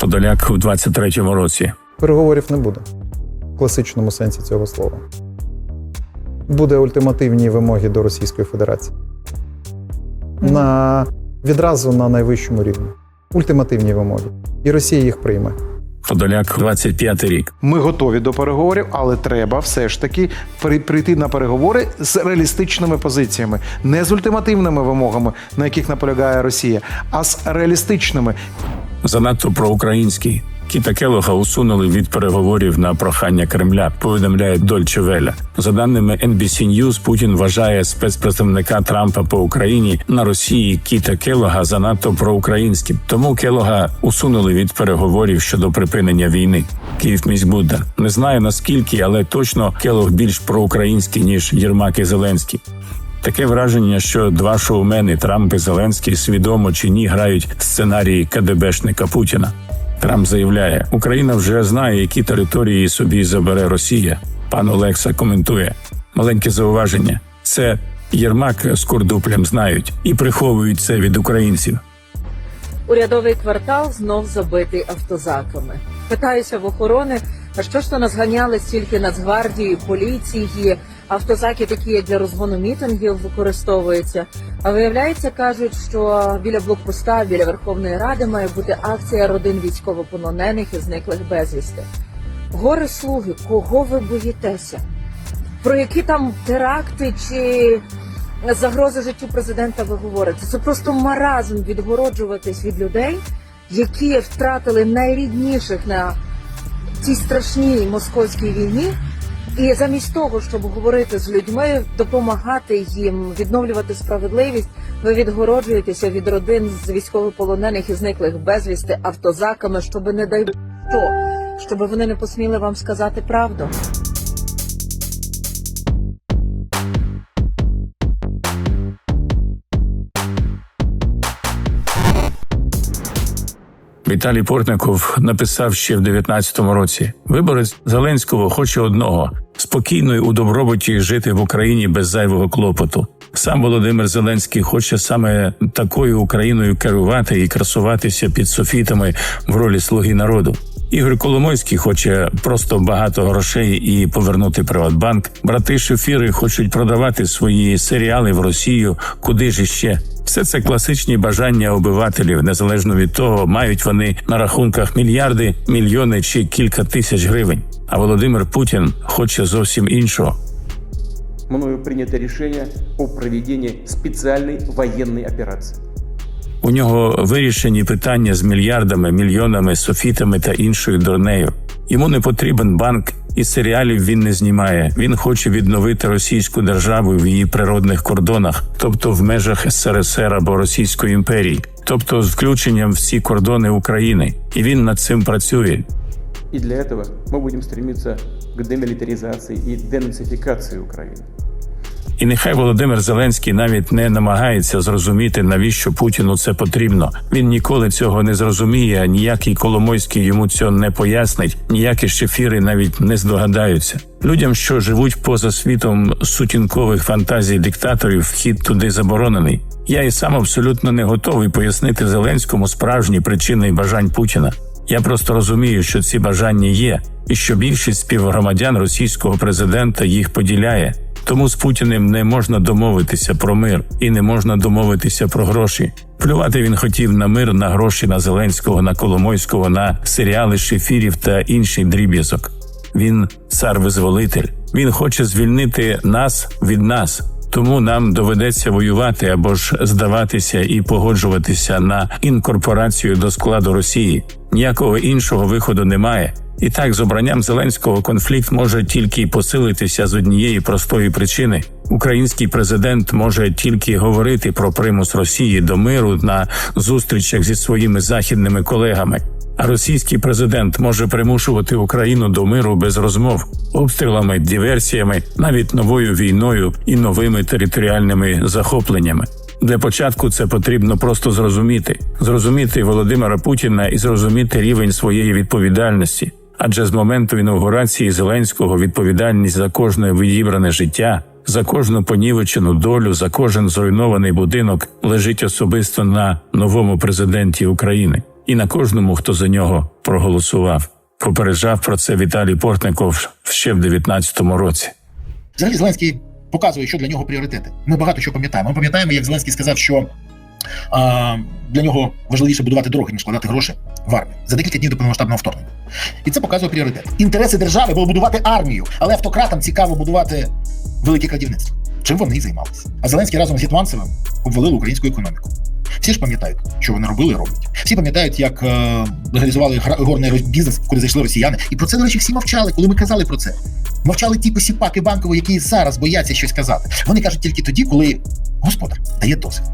Подоляк у 23-му році. Переговорів не буде в класичному сенсі цього слова. Буде ультимативні вимоги до Російської Федерації. На, відразу на найвищому рівні. Ультимативні вимоги. І Росія їх прийме. Подоляк 25 рік. Ми готові до переговорів, але треба все ж таки при- прийти на переговори з реалістичними позиціями, не з ультимативними вимогами, на яких наполягає Росія, а з реалістичними. Занадто проукраїнський. Кіта Келога усунули від переговорів на прохання Кремля. Повідомляє Дольче Веля. За даними NBC News, Путін вважає спецпредставника Трампа по Україні на Росії Кіта Келога занадто проукраїнським. Тому Келога усунули від переговорів щодо припинення війни. Київ Будда. Не знаю наскільки, але точно Келог більш проукраїнський ніж Єрмак і Зеленський. Таке враження, що два шоумени Трамп і Зеленський свідомо чи ні грають сценарії КДБшника Путіна. Трамп заявляє, Україна вже знає, які території собі забере Росія. Пан Олекса коментує маленьке зауваження. Це Єрмак з Курдуплем знають і приховують це від українців. Урядовий квартал знов забитий автозаками. Питаюся в охорони, а що ж то нас ганяли стільки Нацгвардії, поліції, автозаки такі, як для розгону мітингів, використовуються. А виявляється, кажуть, що біля блокпоста, біля Верховної Ради має бути акція родин військовополонених і зниклих безвісти. Гори слуги, кого ви боїтеся? Про які там теракти чи загрози життю президента ви говорите? Це просто маразм відгороджуватись від людей, які втратили найрідніших на цій страшній московській війні. І замість того, щоб говорити з людьми, допомагати їм відновлювати справедливість, ви відгороджуєтеся від родин з військовополонених і зниклих безвісти автозаками, щоб не дай що, щоб вони не посміли вам сказати правду. Віталій Портников написав ще в 19-му році: виборець Зеленського хоче одного спокійно і у добробуті жити в Україні без зайвого клопоту. Сам Володимир Зеленський хоче саме такою Україною керувати і красуватися під софітами в ролі слуги народу. Ігор Коломойський хоче просто багато грошей і повернути Приватбанк. Брати Шефіри хочуть продавати свої серіали в Росію. Куди ж іще? Все це класичні бажання обивателів, незалежно від того, мають вони на рахунках мільярди, мільйони чи кілька тисяч гривень. А Володимир Путін хоче зовсім іншого. мною прийнято рішення про проведення спеціальної воєнної операции. У нього вирішені питання з мільярдами, мільйонами, софітами та іншою дурнею. Йому не потрібен банк, і серіалів він не знімає. Він хоче відновити російську державу в її природних кордонах, тобто в межах СРСР або Російської імперії, тобто з включенням всі кордони України. І він над цим працює. И для этого мы будем стремиться к демилитаризации и денацификации Украины. І нехай Володимир Зеленський навіть не намагається зрозуміти, навіщо Путіну це потрібно. Він ніколи цього не зрозуміє. а Ніякий Коломойський йому цього не пояснить, ніякі шефіри навіть не здогадаються. Людям, що живуть поза світом сутінкових фантазій диктаторів, вхід туди заборонений. Я і сам абсолютно не готовий пояснити Зеленському справжні причини і бажань Путіна. Я просто розумію, що ці бажання є, і що більшість співгромадян російського президента їх поділяє. Тому з Путіним не можна домовитися про мир і не можна домовитися про гроші. Плювати він хотів на мир, на гроші на Зеленського, на Коломойського, на серіали шефірів та інший дріб'язок. Він цар-визволитель. Він хоче звільнити нас від нас. Тому нам доведеться воювати або ж здаватися і погоджуватися на інкорпорацію до складу Росії. Ніякого іншого виходу немає. І так, з обранням Зеленського конфлікт може тільки посилитися з однієї простої причини: український президент може тільки говорити про примус Росії до миру на зустрічах зі своїми західними колегами. А російський президент може примушувати Україну до миру без розмов, обстрілами, диверсіями, навіть новою війною і новими територіальними захопленнями. Для початку це потрібно просто зрозуміти, зрозуміти Володимира Путіна і зрозуміти рівень своєї відповідальності. Адже з моменту інаугурації Зеленського відповідальність за кожне відібране життя, за кожну понівечену долю, за кожен зруйнований будинок лежить особисто на новому президенті України. і на кожному, хто за нього проголосував. Попереджав про це Віталій Портников ще в 19-му році. Зеленський показує, що для нього пріоритети. Ми багато що пам'ятаємо. Ми пам'ятаємо, як Зеленський сказав, що а, для нього важливіше будувати дороги, ніж вкладати гроші в армію за декілька днів до повномасштабного вторгнення. І це показує пріоритет. Інтереси держави було будувати армію, але автократам цікаво будувати велике крадівництво. Чим вони і займалися. А Зеленський разом з Гетманцевим обвалили українську економіку. Всі ж пам'ятають, що вони робили і роблять. Всі пам'ятають, як е, легалізували горний бізнес, куди зайшли росіяни. І про це, до речі, всі мовчали, коли ми казали про це. Мовчали ті посіпаки банкові, які зараз бояться щось казати. Вони кажуть тільки тоді, коли господар дає дозвіл.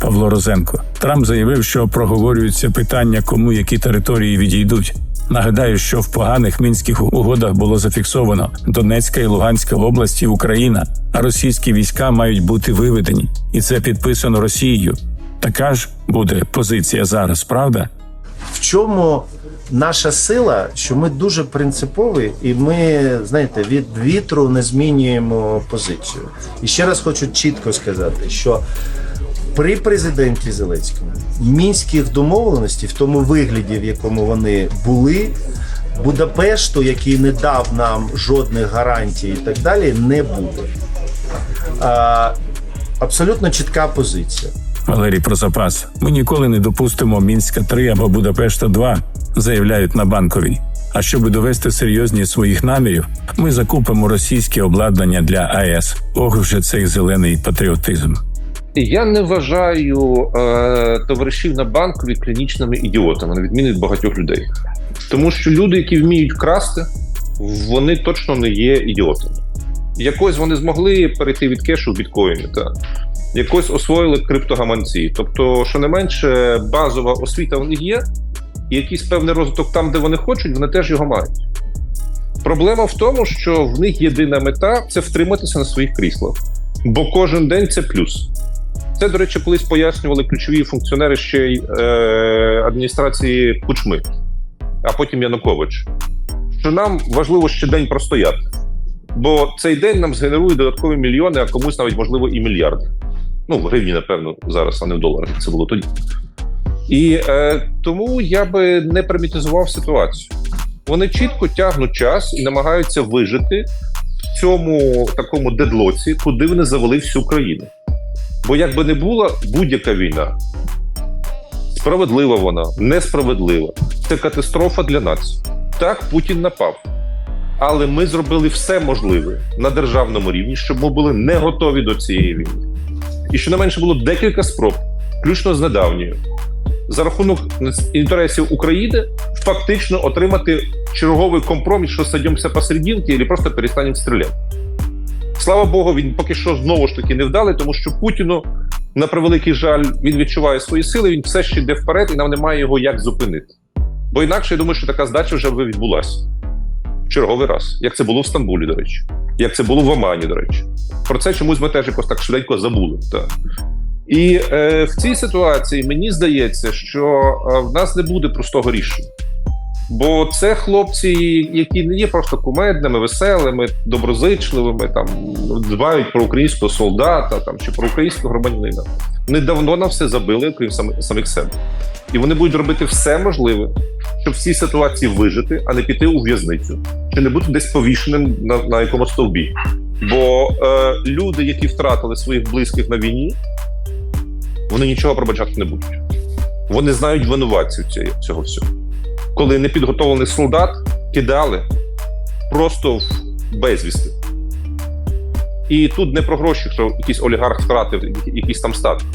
Павло Розенко. Трамп заявив, що проговорюються питання, кому які території відійдуть. Нагадаю, що в поганих мінських угодах було зафіксовано Донецька і Луганська області Україна, а російські війська мають бути виведені, і це підписано Росією. Така ж буде позиція зараз, правда? в чому наша сила, що ми дуже принципові, і ми, знаєте, від вітру не змінюємо позицію. І ще раз хочу чітко сказати, що при президенті Зеленському мінських домовленостей, в тому вигляді, в якому вони були, Будапешту, який не дав нам жодних гарантій і так далі, не буде. А, абсолютно чітка позиція. Валерій про запас. Ми ніколи не допустимо Мінська 3 або Будапешта 2, заявляють на банковій. А щоб довести серйозність своїх намірів, ми закупимо російське обладнання для АЕС. Ох, вже цей зелений патріотизм. Я не вважаю е, товаришів на банкові клінічними ідіотами, на відміну від багатьох людей. Тому що люди, які вміють красти, вони точно не є ідіотами. Якось вони змогли перейти від кешу в біткоїни, та якось освоїли криптогаманці. Тобто, що не менше, базова освіта в них є, і якийсь певний розвиток там, де вони хочуть, вони теж його мають. Проблема в тому, що в них єдина мета це втриматися на своїх кріслах. Бо кожен день це плюс. Це, до речі, колись пояснювали ключові функціонери ще й е, адміністрації Кучми, а потім Янукович. Що нам важливо ще день простояти. Бо цей день нам згенерує додаткові мільйони, а комусь навіть можливо і мільярди. Ну, в гривні, напевно, зараз, а не в доларах. Це було тоді. І е, тому я би не примітизував ситуацію. Вони чітко тягнуть час і намагаються вижити в цьому такому дедлоці, куди вони завели всю країну. Бо як би не була будь-яка війна, справедлива вона, несправедлива, це катастрофа для нації. Так, Путін напав. Але ми зробили все можливе на державному рівні, щоб ми були не готові до цієї війни. І щонайменше було декілька спроб, включно з недавньою, за рахунок інтересів України фактично отримати черговий компроміс, що садимося посерединки, або просто перестанемо стріляти. Слава Богу, він поки що знову ж таки не вдалий, тому що Путіну, на превеликий жаль, він відчуває свої сили, він все ще йде вперед, і нам немає його як зупинити. Бо інакше я думаю, що така здача вже відбулася черговий раз, як це було в Стамбулі, до речі, як це було в Омані, до речі. Про це чомусь ми теж якось так швиденько забули. Так. І е, в цій ситуації мені здається, що е, в нас не буде простого рішення. Бо це хлопці, які не є просто кумедними, веселими, доброзичливими, там дбають про українського солдата там чи про українського громадянина. Вони давно на все забили, окрім самих себе. І вони будуть робити все можливе, щоб в цій ситуації вижити, а не піти у в'язницю, чи не бути десь повішеним на, на якомусь стовбі. Бо е, люди, які втратили своїх близьких на війні, вони нічого пробачати не будуть. Вони знають винуватців цього всього коли непідготовлений солдат кидали просто в безвісти. І тут не про гроші, що якийсь олігарх втратив якийсь там статок.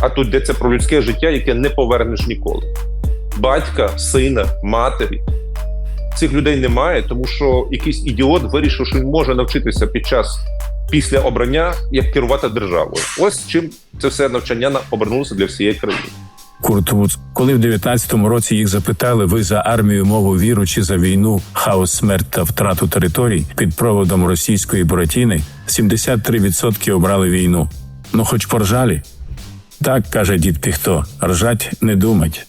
А тут йдеться про людське життя, яке не повернеш ніколи. Батька, сина, матері. Цих людей немає, тому що якийсь ідіот вирішив, що він може навчитися під час після обрання, як керувати державою. Ось чим це все навчання на- обернулося для всієї країни. Курт Коли в 19-му році їх запитали, ви за армію, мову, віру чи за війну, хаос, смерть та втрату територій під проводом російської Буратіни, 73% обрали війну. Ну, хоч поржалі. Так каже дід Піхто, ржать не думать.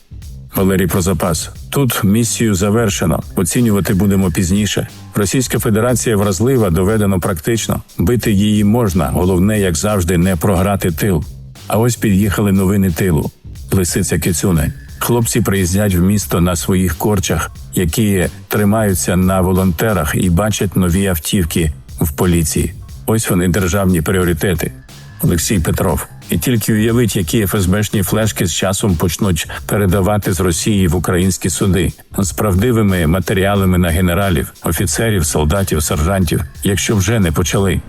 Валерій про запас. Тут місію завершено. Оцінювати будемо пізніше. Російська Федерація вразлива, доведено практично. Бити її можна. Головне, як завжди, не програти тил. А ось під'їхали новини тилу. Лисиця Кицюне. Хлопці приїздять в місто на своїх корчах, які тримаються на волонтерах і бачать нові автівки в поліції. Ось вони державні пріоритети. Олексій Петров. І тільки уявить, які ФСБшні флешки з часом почнуть передавати з Росії в українські суди з правдивими матеріалами на генералів, офіцерів, солдатів, сержантів, якщо вже не почали.